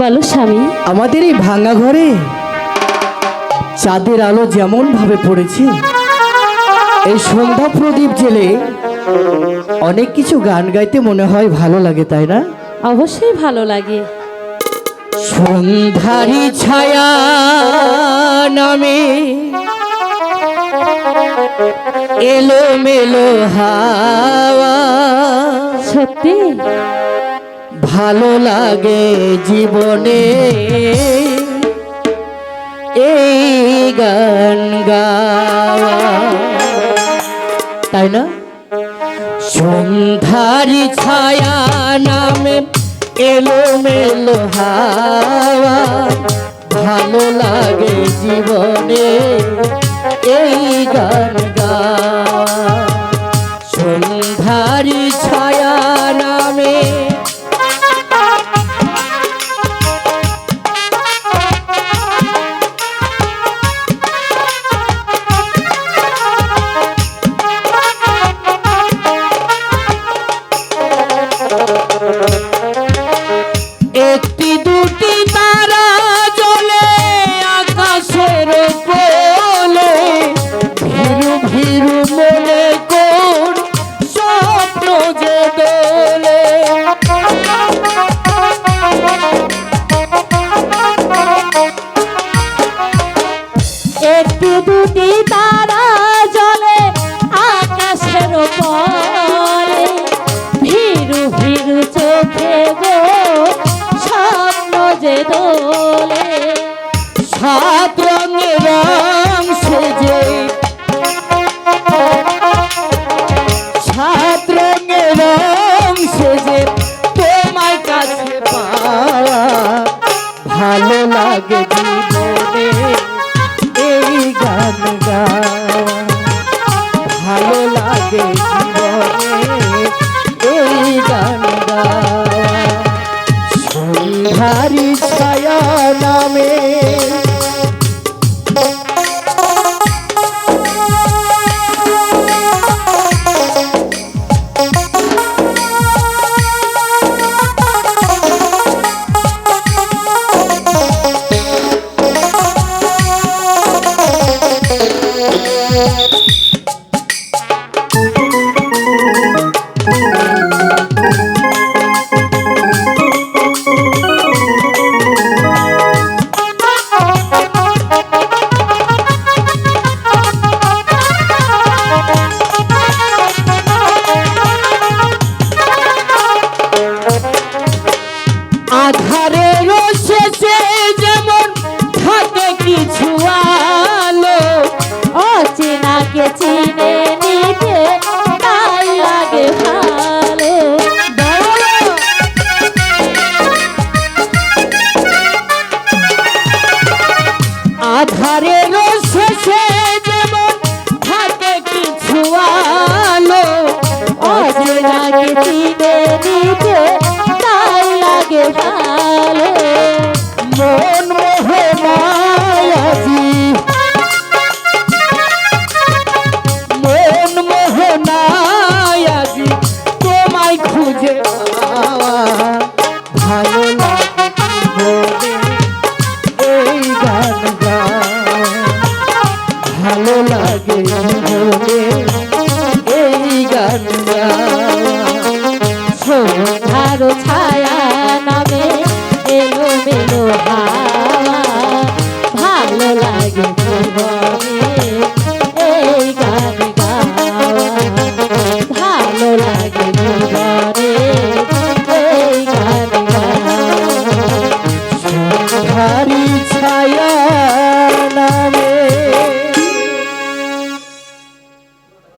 বলো স্বামী। আমাদের এই ভাঙা ঘরে চাঁদের আলো যেমন ভাবে পড়েছে এই সন্ধ্যা প্রদীপ জেলে অনেক কিছু গান গাইতে মনে হয় ভালো লাগে তাই না? অবশ্যই ভালো লাগে। সন্ধ্যারি ছায়া নামে এলো মেলো হাওয়া। সত্যি? ভালো লাগে জীবনে। এই গান গাওয়া। তাই না? সন্ধ্যারি ছায়া নামে এলো মেলো হাওয়া। ভালো লাগে জীবনে এই গান গাওয়া। সন্ধ্যারি ছায়া একটি দুটি তারা জলে আকাশের বলে ভিরু ভিরু আধারের শেষে যেমন থাকে কিছু আলো অচেনাকে চিনে নিতে তাই লাগে ভালো। মন মোহনায়াজি মন মোহনায়াজি তোমায় খুঁজে ভালো ভালো লাগে এই গান ছায়া নামে এলো মেলো ভালো লাগে